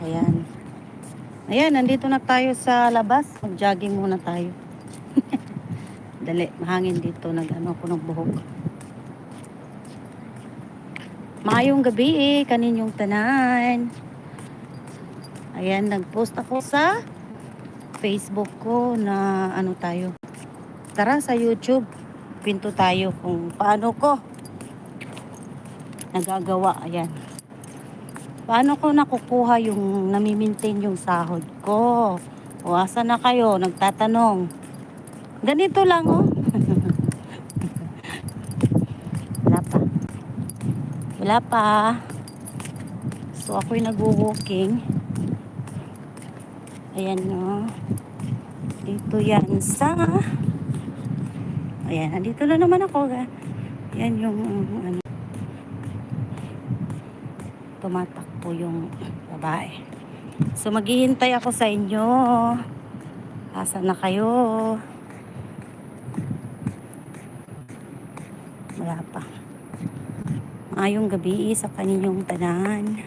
Ayan. Ayan, nandito na tayo sa labas. Mag-jogging muna tayo. Dali, mahangin dito. Nag-ano ako ng buhok. Maayong gabi eh, kaninyong tanan. Ayan, nag-post ako sa Facebook ko na ano tayo. Tara sa YouTube, pinto tayo kung paano ko nagagawa. Ayan. Paano ko nakukuha yung namimintain yung sahod ko? O asa na kayo? Nagtatanong. Ganito lang oh. Wala pa. Wala pa. So ako'y nag-walking. Ayan no. Dito yan sa... Ayan, nandito na naman ako. Yan yung ano, tumatakbo yung babae. So maghihintay ako sa inyo. Asa na kayo? Wala pa. Maayong gabi sa kaninyong tanan.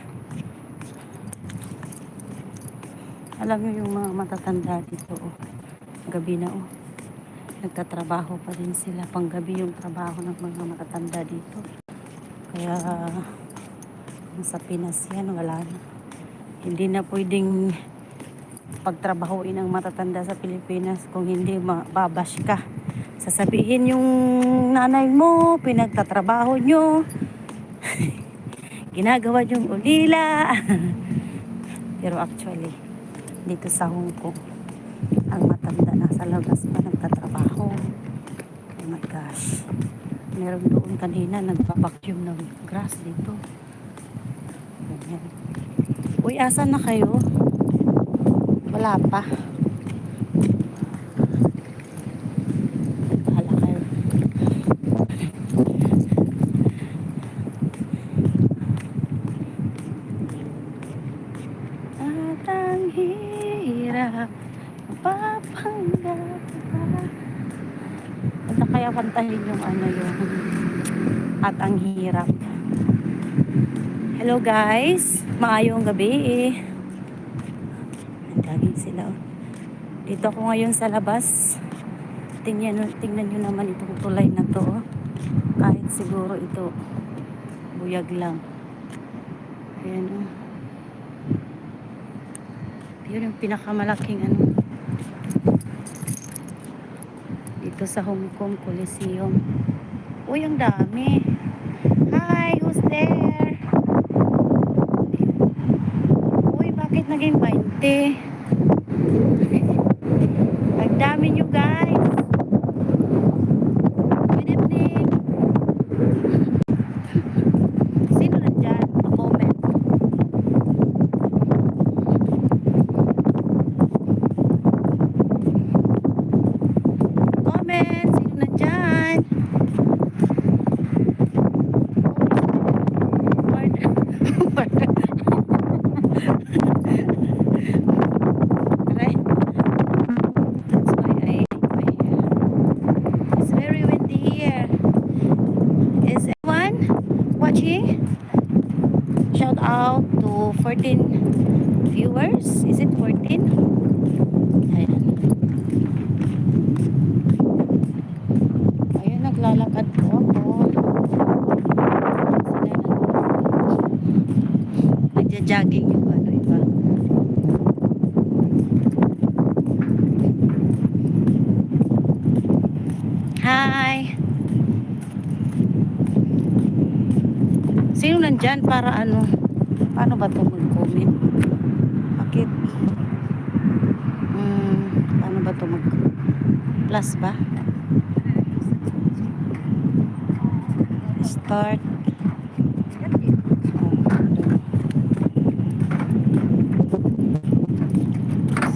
Alam niyo yung mga matatanda dito. Oh. Gabi na oh. Nagtatrabaho pa rin sila. Panggabi yung trabaho ng mga matatanda dito. Kaya sa Pinas yan, wala na. Hindi na pwedeng pagtrabahuin ang matatanda sa Pilipinas kung hindi mababash ka. Sasabihin yung nanay mo, pinagtatrabaho nyo, ginagawa yung ulila. Pero actually, dito sa Hong Kong, ang matanda nasa labas pa nagtatrabaho. Oh my gosh. Meron doon kanina nagpa-vacuum ng grass dito. Ganyan. Uy, asan na kayo? Wala pa. Hala. At ang hirap mapapanggap Basta kaya kantahin yung ano yung at ang hirap. Hello guys, maayong gabi. Andagin sila. oh. Dito ako ngayon sa labas. Tingnan, tingnan nyo naman itong tulay na to. oh. Kahit siguro ito buyag lang. Ayan oh. Yun yung pinakamalaking ano. Dito sa Hong Kong Coliseum. Uy, ang dami. Hi, who's there? Uy, naging 20? Ang dami nyo guys. Good evening. Sino nandyan? Pa-comment. Comment. Sino nandyan? Aray. That's why I, I uh, it's very windy here. Is anyone watching? Shout out to 14 viewers. Is it 14? Ayan. Ayun, naglalakad po ako. Nagja-jogging yung ano iba. Hi! Sino nandyan para ano? Paano ba ito mag-comment? Bakit? Hmm, paano ba ito mag Plus ba? Start.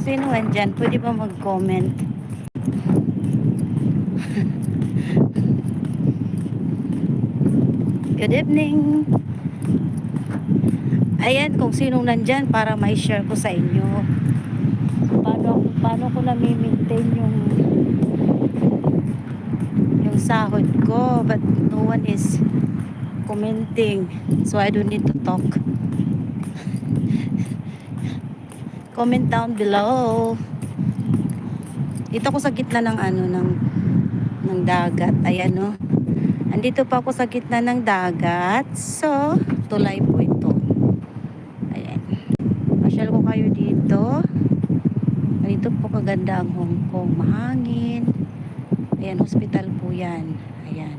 Sino nandyan? Pwede ba mag-comment? Good evening. Ayan, kung sinong nandyan para may share ko sa inyo. Paano, paano ko na-maintain yung sahod ko but no one is commenting so I don't need to talk Comment down below. Dito ako sa gitna ng ano ng ng dagat. Ayan no. Andito pa ako sa gitna ng dagat. So, tulay po ito. Ayan. Pasyal ko kayo dito. Ganito po kaganda ang Hong Kong. Mahangin. Ayan, hospital po yan. Ayan.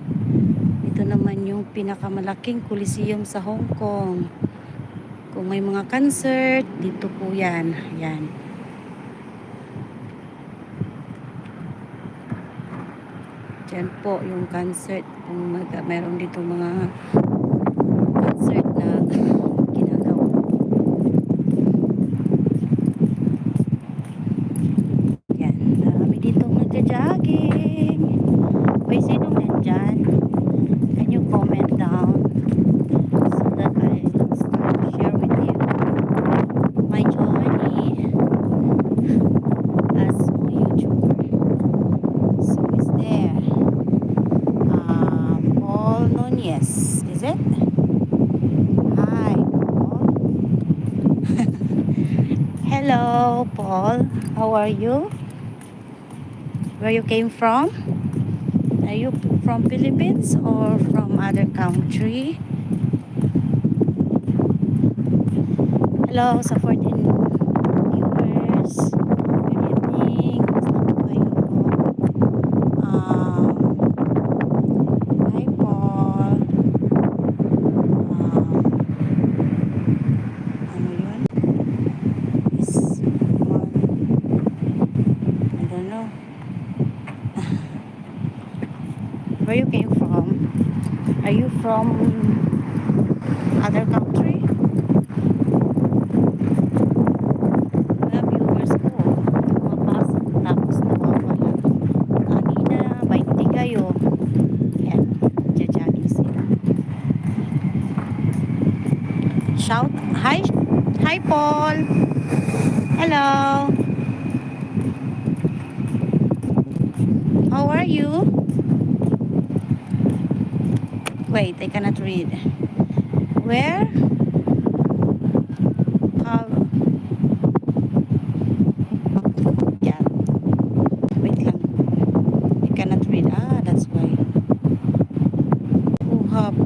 Ito naman yung pinakamalaking coliseum sa Hong Kong. Kung may mga concert, dito po yan. Ayan. Diyan po yung concert. Kung mag, mayroon dito mga concert na ginagawa. Yan. Dami dito nagja-jogging. May sinong nandyan? Can you comment down so that I start to share with you my journey as a YouTuber. So is there um, Paul Nunez, is it? Hi, Paul. Hello, Paul. How are you? Where you came from? Are you from Philippines or from other country? Hello 14 viewers. Wait, I cannot read. Where? How? Yeah. Wait lang. I cannot read. Ah, that's why. Who have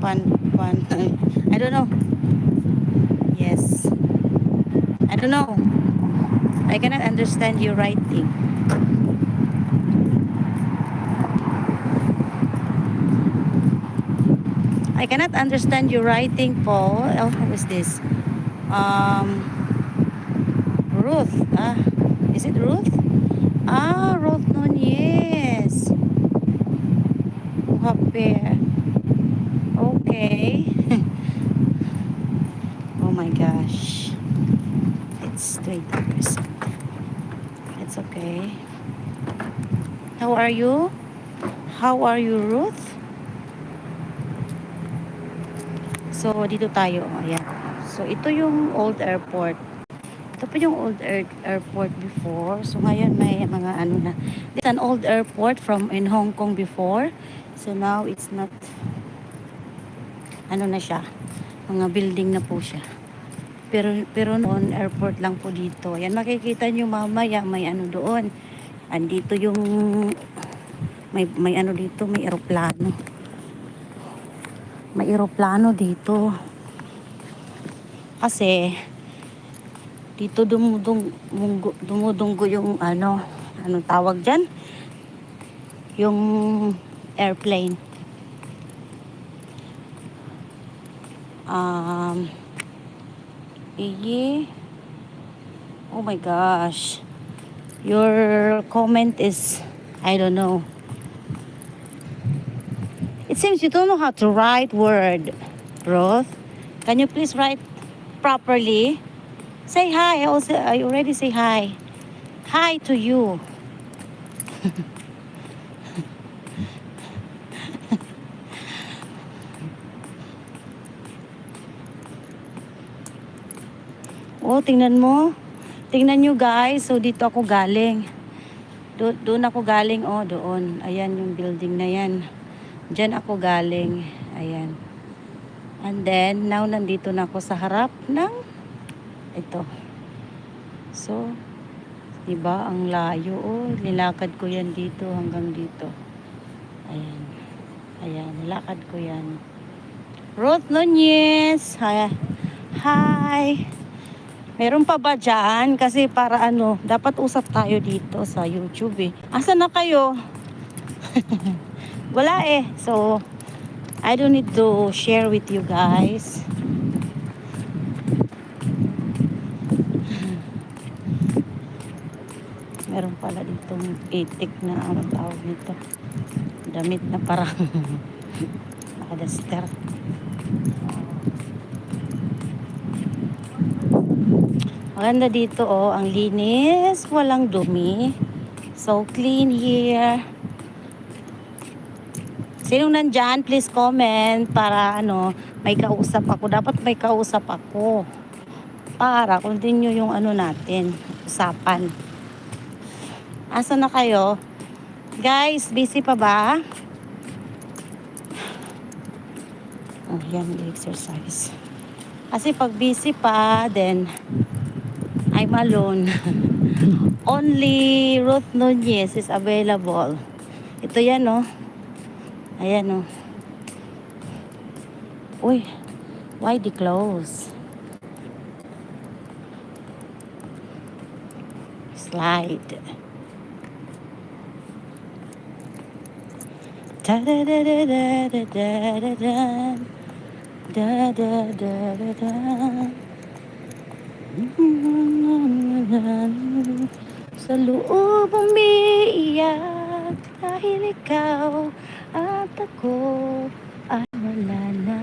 pan pan? I don't know. Yes. I don't know. I cannot understand your writing. I cannot understand your writing, Paul. Oh, who is this? Um, Ruth. Ah, is it Ruth? Ah, Ruth Nunez. Happy. Okay. oh my gosh. It's 20%. It's okay. How are you? How are you, Ruth? So, dito tayo. Ayan. So, ito yung old airport. Ito po yung old air, airport before. So, ngayon may mga ano na. It's an old airport from in Hong Kong before. So, now it's not ano na siya. Mga building na po siya. Pero, pero noon, airport lang po dito. Ayan, makikita nyo mamaya, may ano doon. Andito yung, may, may ano dito, may eroplano. May eroplano dito. Kasi, dito dumudung, dumudunggo yung ano, anong tawag dyan? Yung airplane. Um, Iyi. Oh my gosh. Your comment is, I don't know. It seems you don't know how to write word, Ruth. Can you please write properly? Say hi. I also, I already say hi. Hi to you. Oh, tingnan mo. Tingnan nyo guys. So, dito ako galing. Do, doon ako galing. Oh, doon. Ayan yung building na yan. Diyan ako galing. Ayan. And then, now nandito na ako sa harap ng ito. So, diba, ang layo. Oh, nilakad ko yan dito hanggang dito. Ayan. Ayan, nilakad ko yan. Ruth Nunez. Hi. Hi. Meron pa ba dyan? Kasi para ano, dapat usap tayo dito sa YouTube eh. Asa na kayo? Wala eh. So, I don't need to share with you guys. Meron pala ditong itik na ano tawag nito. Damit na parang nakadaster. Maganda dito oh, ang linis, walang dumi. So clean here. Sinong nandyan, please comment para ano, may kausap ako. Dapat may kausap ako. Para continue yung ano natin, usapan. Asa na kayo? Guys, busy pa ba? Oh, yan, exercise. Kasi pag busy pa, then I'm alone. Only Ruth Nunez is available. Ito yan, oh. Ayan, oh. Uy, why the close? Slide. Da da da da da da da da da da da da da da Sa loob umiiyak dahil ikaw ako ay wala na.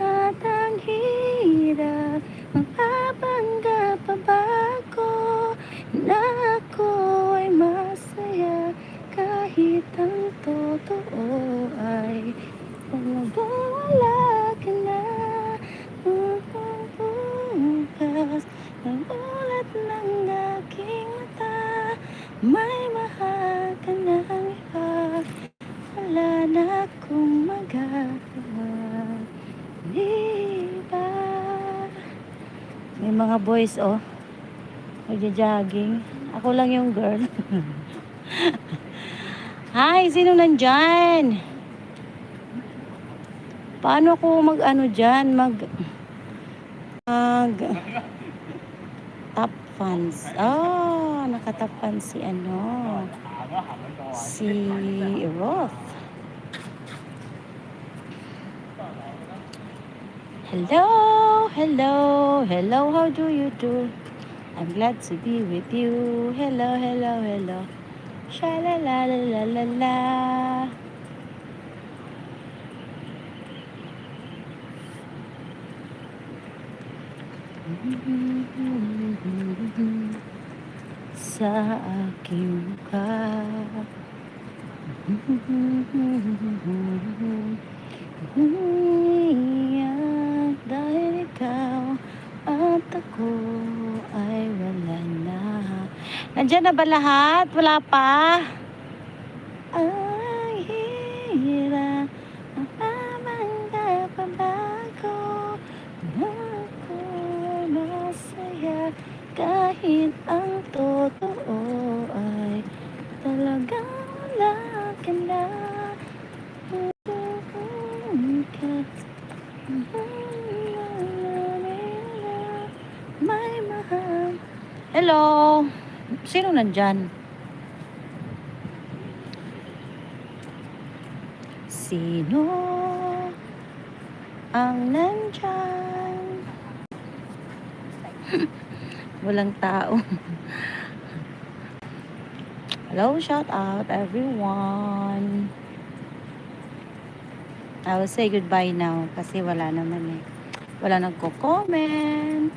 At ang hirap magpapanggap pa ba ako na ako ay masaya kahit ang totoo ay talagang wala ka na? Bukas ang ulat ng aking mata May mahal ka ng iba Wala na akong magagawa Di ba? May boys oh Nagja-jogging Ako lang yung girl Hi, sino nandyan? Paano ako mag ano dyan? Mag mag top fans. Oh, nakatop fans si ano? Si Roth. Hello, hello, hello, how do you do? I'm glad to be with you. Hello, hello, hello. Sha la la la la la. Sa aking mukha Umiiyak dahil ikaw at ako ay wala na Nandiyan na ba lahat? Wala pa? Ang hirap Mapamangga pa ba ako Na ako ay masaya Kahit ang totoo ay Talagang wala ka na May mahal Hello! Sino nandyan? Sino ang nandyan? Walang tao. Hello, shout out everyone. I will say goodbye now kasi wala naman eh. Wala nagko-comment.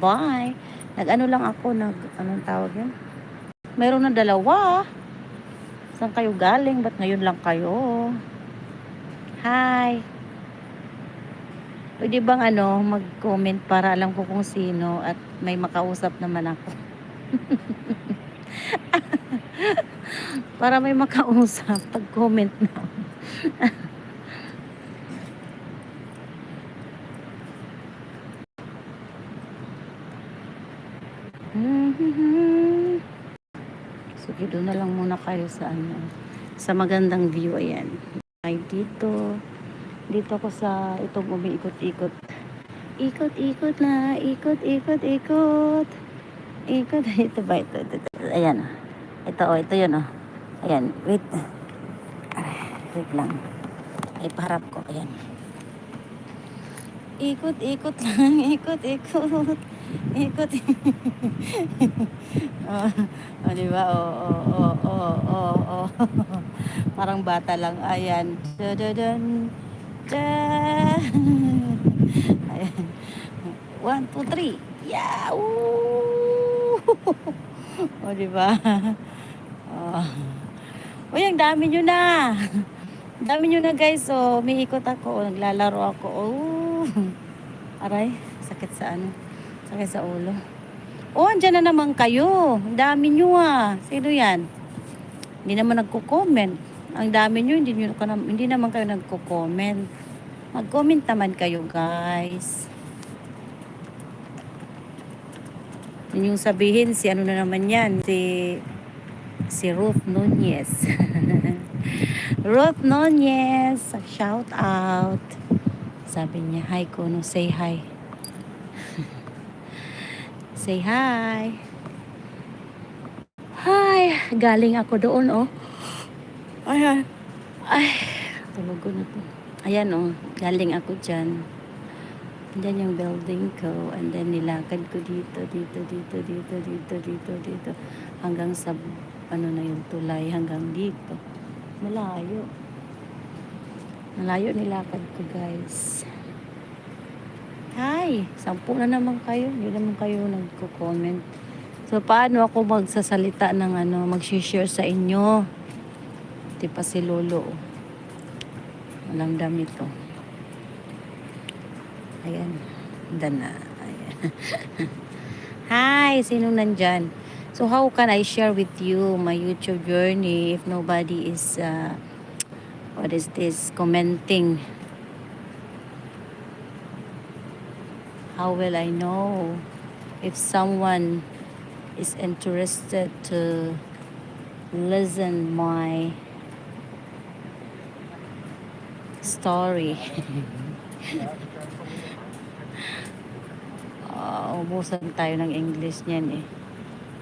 Bye. Nag-ano lang ako, nag, anong tawag yun? Meron na dalawa. Saan kayo galing? Ba't ngayon lang kayo? Hi. Pwede bang ano, mag-comment para alam ko kung sino at may makausap naman ako. para may makausap pag comment na. Okay, doon na kayo sa ano, sa magandang view. Ayan. Ay, dito. Dito ako sa itong umiikot-ikot. Ikot-ikot na. Ikot, ikot. Ito ba? Ito, ito, ito. Ayan. Ito, oh. Ito yun, oh. Ayan. Wait. Wait lang. Ay, paharap ko. Ayan. Ikot, ikot lang. Ikot, ikot. Oh, oh, di ba? Oh, oh, oh, oh, oh, oh. Parang bata lang. Ayan. Dan. Ayan. One, two, three. Yeah! Woo! o, di ba? Oh. Uy, ang dami nyo na. Dami nyo na guys. So, umiikot ako. Naglalaro ako. Oh. Aray, sakit sa ano? Sakit sa ulo. Oh, andyan na naman kayo. Ang dami nyo ah. Sino yan? Hindi naman nagko-comment. Ang dami nyo, hindi, nyo, hindi naman kayo nagko-comment. Mag-comment naman kayo guys. Yun yung sabihin, si ano na naman yan, si si Ruth Nunez. Ruth Nunez, shout out. Sabi niya, hi Kuno, say hi. Say hi. Hi, galing ako doon, oh. Ay, ay, ay, tulog ko na to. Ayan, oh, galing ako dyan. Diyan yung building ko. And then nilakad ko dito, dito, dito, dito, dito, dito, dito. Hanggang sa, ano na yung tulay, hanggang dito. Malayo. Malayo nilakad ko, guys. Hi! Sampu na naman kayo. Hindi naman kayo nagko-comment. So, paano ako magsasalita ng ano, mag-share sa inyo? Di pa si Lolo. Walang damit, oh. Ayan. Dan na. Ayan. Hi! Sino nandyan? So, how can I share with you my YouTube journey if nobody is, uh, what is this, commenting? How will I know if someone is interested to listen my story? uh, ubusan tayo ng English niyan eh.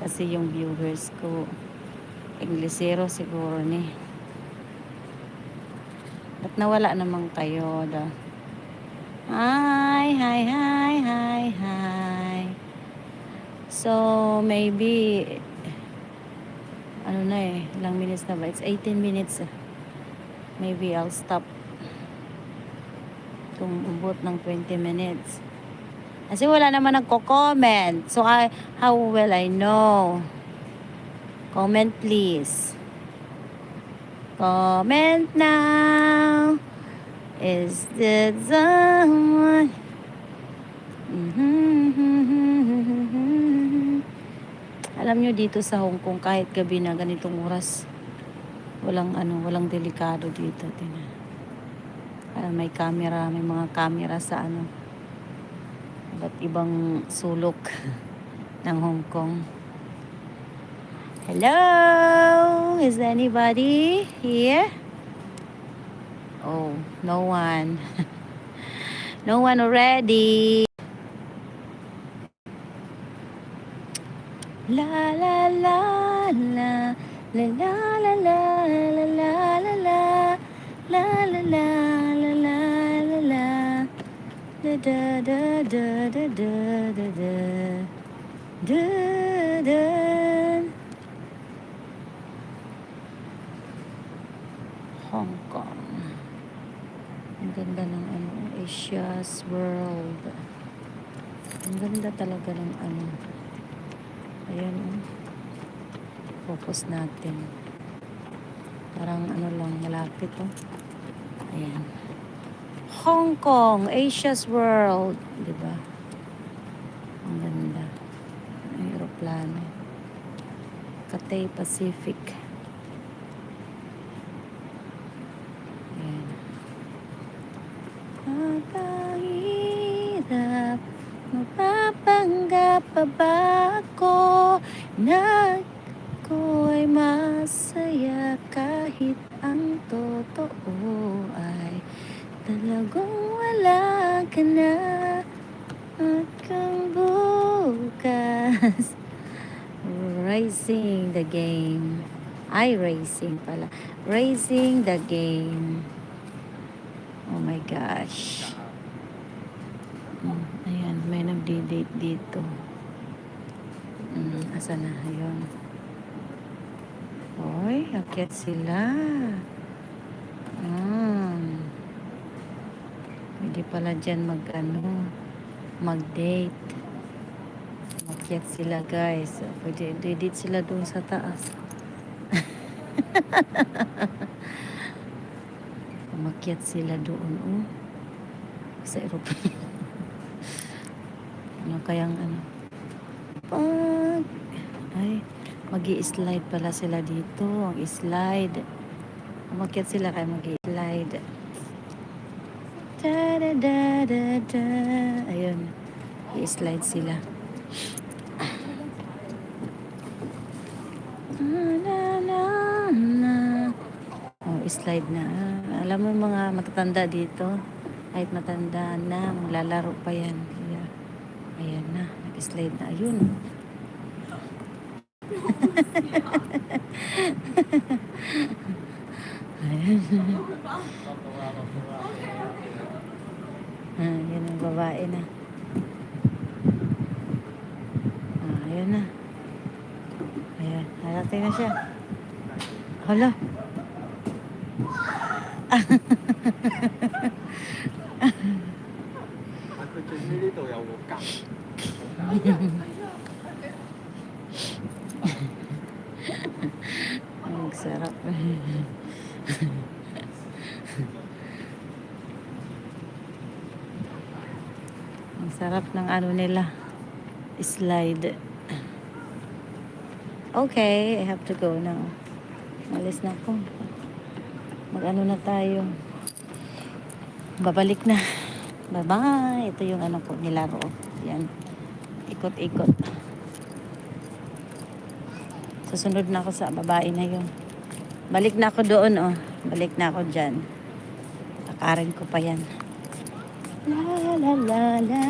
Kasi yung viewers ko, Inglesero siguro ni. Ba't nawala naman kayo? Da? Hi, hi, hi, hi, hi. So, maybe, ano na eh, ilang minutes na ba? It's 18 minutes. Maybe I'll stop kung ubot ng 20 minutes. Kasi wala naman nagko-comment. So, I, how will I know? Comment please. Comment now. Is this someone? Mhm. Alam nyo dito sa Hong Kong kahit gabi na ganitong oras walang ano, walang delikado dito. Tingnan. Ah, may camera, may mga camera sa ano iba't ibang sulok ng Hong Kong. Hello? Is anybody here? Oh, no one. no one already. La la la la la la la la la la la la la la la la la la la da da da da da da da da da da Hong Kong ang ganda ng ano Asia's World ang ganda talaga ng ano ayan oh. focus natin parang ano lang malapit oh ayan Hong Kong, Asia's World, 'di ba? Ang ganda. Ang aeroplano. Cathay Pacific. Ayan. Mapahirap, pa ba ako na ako'y ma masaya kahit ang totoo ay talagang wala ka na at bukas. Racing the game. Ay, racing pala. Racing the game. Oh my gosh. Mm, ayan, may nagdi-date dito. Mm, asa na? Ayun. Hoy, akyat sila. Mm. Pwede pala dyan mag, ano, mag-date. Makyat sila guys. Pwede date sila doon sa taas. Umakyat sila doon, oh. Sa aeroplane. ano kayang ano? Pag... Mag slide pala sila dito. Ang slide. Umakyat sila kaya mag slide Da da da da da. Ayun. I-slide sila. Oh, slide na. Alam mo mga matatanda dito, kahit matanda na, maglalaro pa yan. Ayan na, nag-slide na. Ayun. Ah, yun ang babae na. Ah, ayan na. Ayan, harating na siya. Hala. 佢 sarap. Ang sarap ng ano nila. Slide. Okay, I have to go now. Malis na ako. Mag-ano na tayo. Babalik na. Bye-bye. Ito yung ano ko nilaro. Yan. Ikot-ikot. Susunod na ako sa babae na yun. Balik na ako doon, oh. Balik na ako dyan. Takarin ko pa yan. La la la la.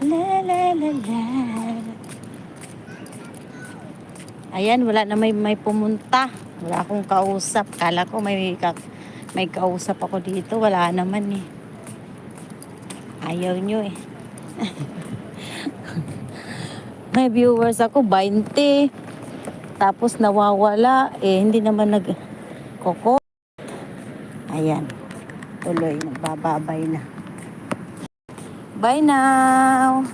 La la la la. Ayan, wala na may, may pumunta. Wala akong kausap. Kala ko may, may kausap ako dito. Wala naman eh. Ayaw nyo eh. may viewers ako, 20. Tapos nawawala, eh, hindi naman nag koko. Ayan. Tuloy, nagbababay na. Bye now!